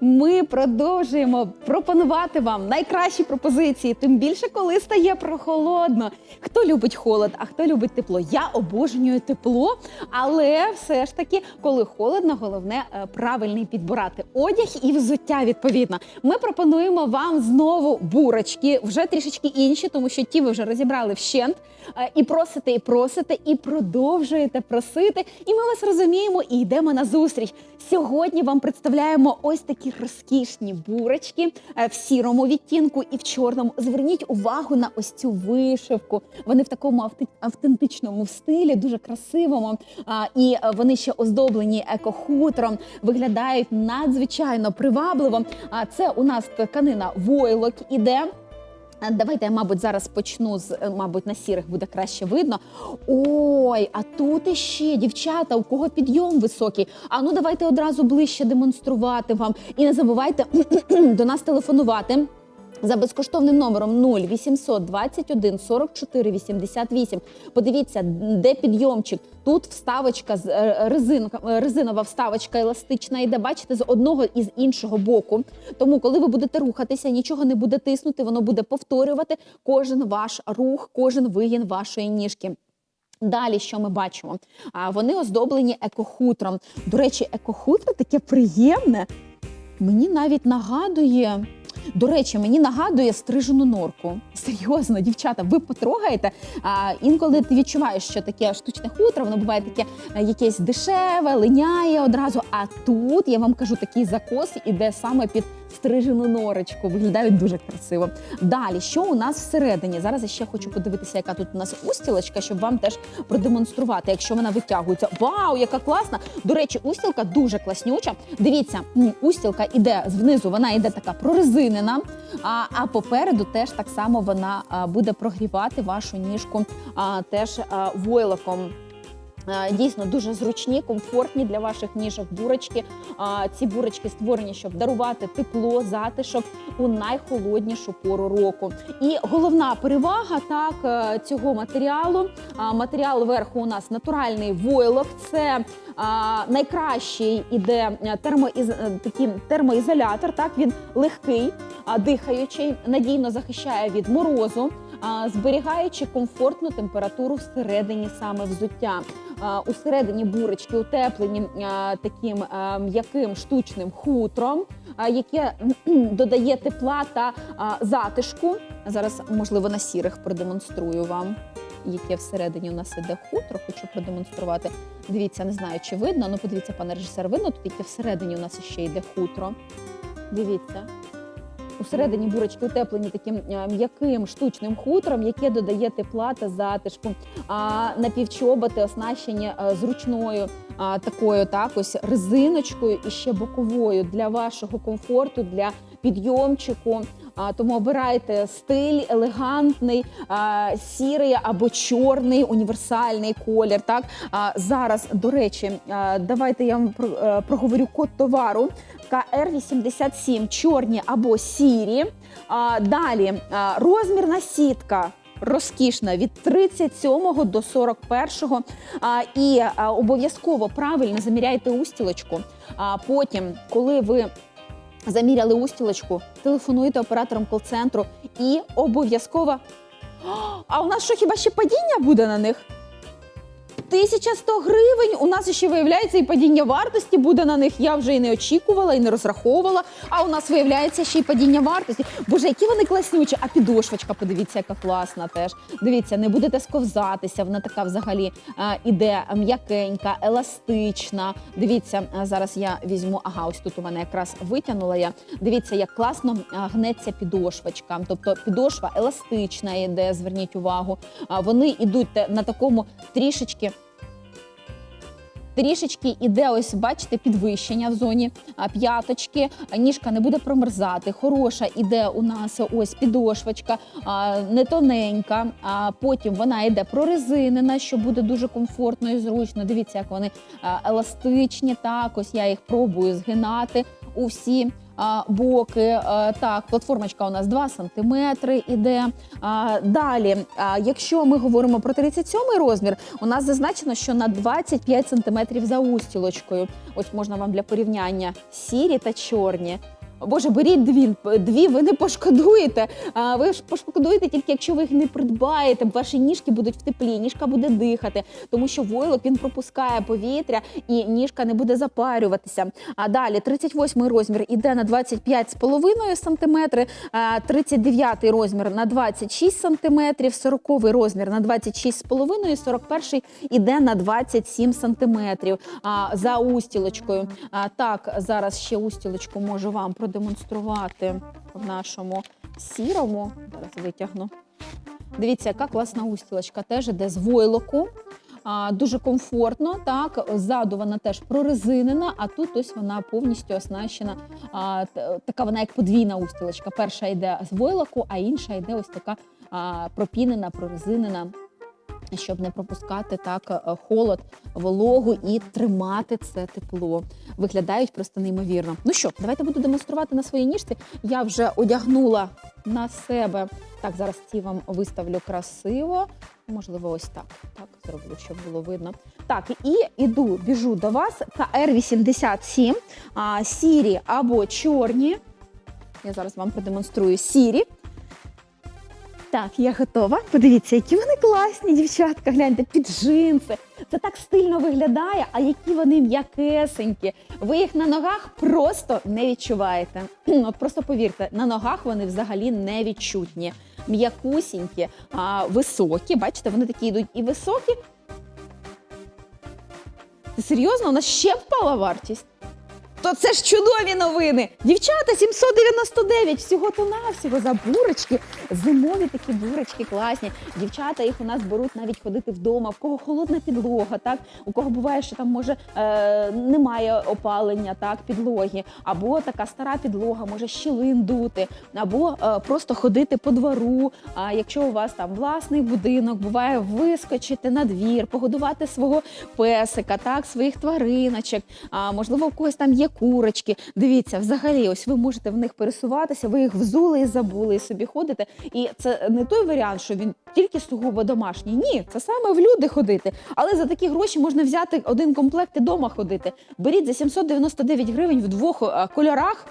Ми продовжуємо пропонувати вам найкращі пропозиції, тим більше, коли стає прохолодно. Хто любить холод, а хто любить тепло. Я обожнюю тепло, але все ж таки, коли холодно, головне е, правильний підбирати одяг і взуття. Відповідно, ми пропонуємо вам знову бурочки, вже трішечки інші, тому що ті ви вже розібрали вщент. Е, І просите, і просите, і продовжуєте просити. І ми вас розуміємо і йдемо на зустріч. Сьогодні вам представляємо ось такі розкішні бурочки е, в сірому відтінку і в чорному. Зверніть увагу на ось цю вишивку. Вони в такому автентичному стилі, дуже красивому. І е, вони ще оздоблені екохутром, виглядають надзвичайно привабливо. А це у нас тканина войлок іде. А, Давайте я, мабуть, зараз почну з, е, мабуть, на сірих буде краще видно. Ой, а тут іще дівчата, у кого підйом високий. А ну давайте одразу ближче демонструвати вам. І не забувайте до нас телефонувати. За безкоштовним номером 0800 21 44 88. Подивіться, де підйомчик. Тут вставочка з е, резинка, е, резинова вставочка еластична йде. Бачите, з одного і з іншого боку. Тому, коли ви будете рухатися, нічого не буде тиснути, воно буде повторювати кожен ваш рух, кожен вигін вашої ніжки. Далі, що ми бачимо? А вони оздоблені екохутром. До речі, екохутро таке приємне. Мені навіть нагадує. До речі, мені нагадує стрижену норку. Серйозно, дівчата, ви потрогаєте. А інколи ти відчуваєш, що таке штучне хутро, воно буває таке е, якесь дешеве, линяє одразу. А тут я вам кажу, такий закос іде саме під стрижену норочку. Виглядає дуже красиво. Далі, що у нас всередині? Зараз я ще хочу подивитися, яка тут у нас устілочка, щоб вам теж продемонструвати, якщо вона витягується. Вау, яка класна! До речі, устілка дуже класнюча. Дивіться, устілка іде знизу, вона йде така прорезинена, а, а попереду теж так само вона буде прогрівати вашу ніжку а, теж войлоком. Дійсно дуже зручні, комфортні для ваших ніжок бурочки. Ці бурочки створені, щоб дарувати тепло, затишок у найхолоднішу пору року. І головна перевага так е, цього матеріалу. Матеріал верху у нас натуральний войлок. Це найкращий іде е, термоіз... е, такий термоізолятор. Так він легкий, дихаючий, надійно захищає від морозу. Зберігаючи комфортну температуру всередині саме взуття. Усередині бурочки утеплені таким м'яким штучним хутром, яке додає тепла та затишку. Зараз, можливо, на сірих продемонструю вам. Яке всередині у нас іде хутро, хочу продемонструвати. Дивіться, не знаю, чи видно. Ну, подивіться, пане режисер, видно тут, яке всередині у нас ще йде хутро. Дивіться. Усередині бурочки утеплені таким е, м'яким штучним хутром, яке додає тепла та затишку. А напівчоботи оснащені е, зручною такою так ось резиночкою і ще боковою для вашого комфорту, для підйомчику. А, тому обирайте стиль елегантний, сірий або чорний, універсальний колір. Так зараз, до речі, давайте я вам е, проговорю код товару. КР87 чорні або сірі. А, далі розмірна сітка. Розкішна від 37 до 41. А, і обов'язково правильно заміряйте устілочку. А потім, коли ви заміряли устілочку, телефонуйте операторам кол-центру і обов'язково. А у нас що хіба ще падіння буде на них? 1100 гривень. У нас ще виявляється і падіння вартості буде на них. Я вже і не очікувала, і не розраховувала. А у нас виявляється ще й падіння вартості. Боже, які вони класнючі! А підошвочка, подивіться, яка класна теж. Дивіться, не будете сковзатися. Вона така взагалі а, іде м'якенька, еластична. Дивіться, а, зараз я візьму. Ага, ось тут у мене якраз витягнула я. Дивіться, як класно гнеться підошвочка. Тобто підошва еластична йде, зверніть увагу. А, Вони йдуть на такому трішечки. Трішечки іде, ось бачите, підвищення в зоні п'яточки. Ніжка не буде промерзати. Хороша іде у нас ось підошвочка, не тоненька. А потім вона йде прорезинена, що буде дуже комфортно і зручно. Дивіться, як вони еластичні. Так, ось я їх пробую згинати. У всі а, боки. А, так, платформочка у нас 2 см іде. А, далі, якщо ми говоримо про 37 розмір, у нас зазначено, що на 25 см за устілочкою. Ось можна вам для порівняння сірі та чорні. Боже, беріть дві, дві, ви не пошкодуєте. А, ви ж пошкодуєте тільки, якщо ви їх не придбаєте. Ваші ніжки будуть в теплі, ніжка буде дихати, тому що войлок він пропускає повітря і ніжка не буде запарюватися. А далі 38 розмір іде на 25,5 см, 39 розмір на 26 см, 40 розмір на 26,5, 41 іде на 27 см а, за устілочкою. А, так, зараз ще устілочку можу вам продемонструвати в нашому сірому. Зараз витягну. Дивіться, яка класна устілочка. Теж іде з войлоку. А, дуже комфортно. Так, ззаду вона теж прорезинена, а тут ось вона повністю оснащена. А, така вона як подвійна устілочка. Перша йде з войлоку, а інша йде ось така а, пропінена, прорезинена. Щоб не пропускати так е, холод, вологу і тримати це тепло. Виглядають просто неймовірно. Ну що, давайте буду демонструвати на своїй ніжці. Я вже одягнула на себе. Так, зараз ці вам виставлю красиво. Можливо, ось так. Так зроблю, щоб було видно. Так, і іду, біжу до вас. КР-87, а, сірі або чорні. Я зараз вам продемонструю сірі. Так, я готова. Подивіться, які вони класні, дівчатка. Гляньте, під джинси. Це так стильно виглядає, а які вони м'якесенькі. Ви їх на ногах просто не відчуваєте. От просто повірте, на ногах вони взагалі не відчутні. М'якусінькі, а, високі. Бачите, вони такі йдуть і високі. Серйозно? У нас ще впала вартість? То це ж чудові новини. Дівчата, 799 всього то навсього за бурочки. Зимові такі бурочки класні. Дівчата їх у нас беруть навіть ходити вдома. В кого холодна підлога, так у кого буває, що там може е, немає опалення, так підлоги, або така стара підлога, може щілин дути, або е, просто ходити по двору. А якщо у вас там власний будинок, буває вискочити на двір, погодувати свого песика, так своїх твариночок. А можливо, у когось там є курочки. Дивіться, взагалі, ось ви можете в них пересуватися, ви їх взули і забули, і собі ходите. І це не той варіант, що він тільки сугубо домашній. Ні, це саме в люди ходити. Але за такі гроші можна взяти один комплект і дома ходити. Беріть за 799 гривень в двох е, кольорах.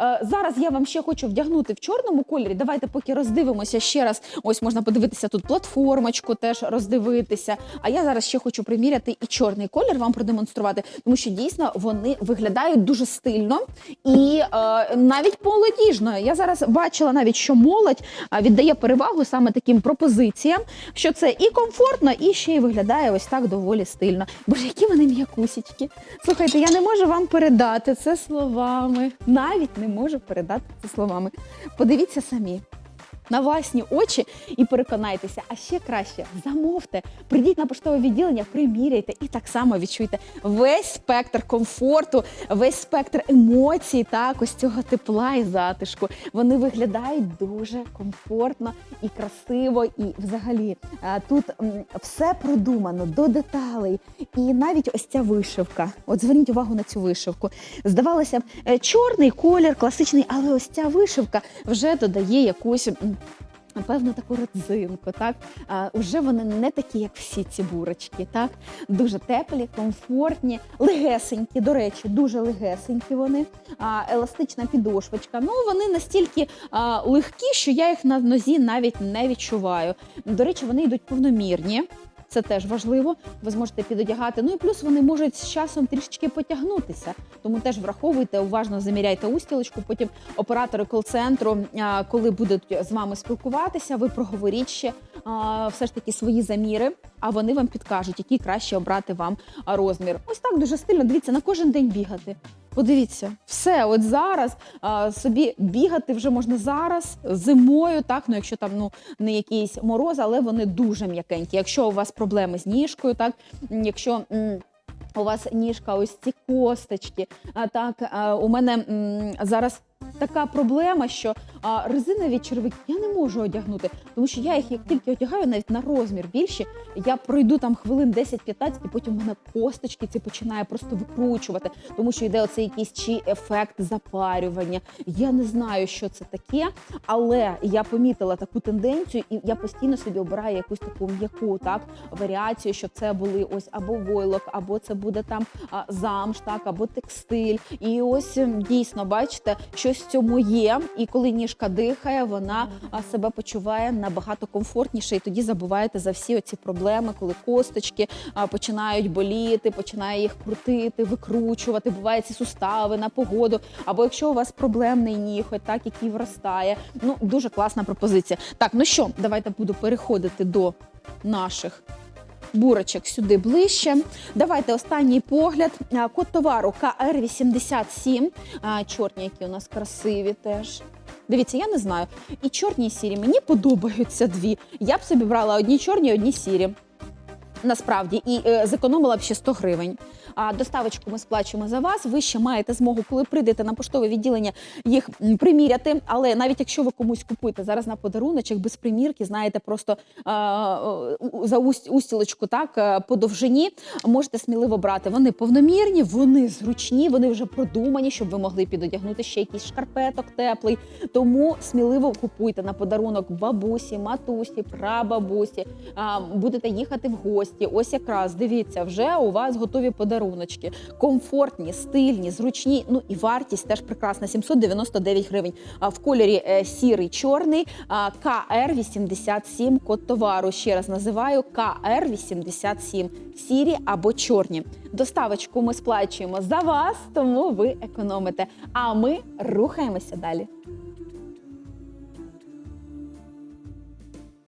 Е, Зараз я вам ще хочу вдягнути в чорному кольорі. Давайте поки роздивимося ще раз. Ось можна подивитися тут платформочку, теж роздивитися. А я зараз ще хочу приміряти і чорний колір вам продемонструвати, тому що дійсно вони виглядають дуже стильно і е, навіть молодіжно. Я зараз бачила навіть, що молодь е, віддає перевагу саме таким пропозиціям, що це і комфортно, і ще й виглядає ось так доволі стильно. Боже, які вони м'якусічки. Слухайте, я не можу вам передати це словами. Навіть не можу передати це словами. Подивіться самі. На власні очі і переконайтеся, а ще краще замовте, прийдіть на поштове відділення, приміряйте і так само відчуйте весь спектр комфорту, весь спектр емоцій, так, ось цього тепла і затишку. Вони виглядають дуже комфортно і красиво, і взагалі е, тут все продумано до деталей. І навіть ось ця вишивка. От зверніть увагу на цю вишивку. Здавалося б, е, чорний колір, класичний, але ось ця вишивка вже додає якусь. М, Певно, таку родзинку, так а, уже вони не такі, як всі ці бурочки, так дуже теплі, комфортні, легесенькі. До речі, дуже легесенькі вони. А, еластична підошвочка. Ну вони настільки а, легкі, що я їх на нозі навіть не відчуваю. До речі, вони йдуть повномірні. Це теж важливо. Ви зможете підодягати. Ну і плюс вони можуть з часом трішечки потягнутися. Тому теж враховуйте, уважно заміряйте устілочку. Потім оператори кол-центру, коли будуть з вами спілкуватися, ви проговоріть ще все ж таки свої заміри, а вони вам підкажуть, який краще обрати вам розмір. Ось так дуже стильно. Дивіться, на кожен день бігати. Подивіться, все, от зараз а, собі бігати вже можна зараз зимою, так ну якщо там ну не якийсь мороз, але вони дуже м'якенькі. Якщо у вас проблеми з ніжкою, так якщо. у вас ніжка, ось ці косточки. А так у мене м, зараз така проблема, що а, резинові червики я не можу одягнути, тому що я їх як тільки одягаю, навіть на розмір більші, я пройду там хвилин 10-15, і потім мене косточки ці починає просто викручувати, тому що йде оцей якийсь чи ефект запарювання. Я не знаю, що це таке, але я помітила таку тенденцію, і я постійно собі обираю якусь таку м'яку так варіацію, щоб це були ось або войлок, або це буде там замш, так або текстиль. І ось дійсно бачите, щось в цьому є. І коли ніжка дихає, вона себе почуває набагато комфортніше. І тоді забуваєте за всі оці проблеми, коли косточки починають боліти, починає їх крутити, викручувати. Буває ці сустави на погоду. Або якщо у вас проблемний ніготь, так який вростає. Ну дуже класна пропозиція. Так, ну що, давайте буду переходити до наших. Бурочок сюди ближче. Давайте останній погляд. Код товару КР87. Чорні, які у нас красиві теж. Дивіться, я не знаю. І чорні, і сірі. Мені подобаються дві. Я б собі брала одні чорні, одні сірі. Насправді і е, зекономила б ще 100 гривень. А доставочку ми сплачуємо за вас. Ви ще маєте змогу, коли прийдете на поштове відділення, їх приміряти. Але навіть якщо ви комусь купуєте зараз на подаруночок без примірки, знаєте, просто е, за устілочку, так е, по довжині можете сміливо брати. Вони повномірні, вони зручні, вони вже продумані, щоб ви могли підодягнути ще якийсь шкарпеток теплий. Тому сміливо купуйте на подарунок бабусі, матусі, прабабусі. Будете їхати в гості. Ось якраз дивіться, вже у вас готові подаруночки. Комфортні, стильні, зручні. Ну і вартість теж прекрасна 799 гривень. А в кольорі е, сірий, чорний. А, КР87 код товару. Ще раз називаю КР87. Сірі або чорні. Доставочку ми сплачуємо за вас, тому ви економите. А ми рухаємося далі.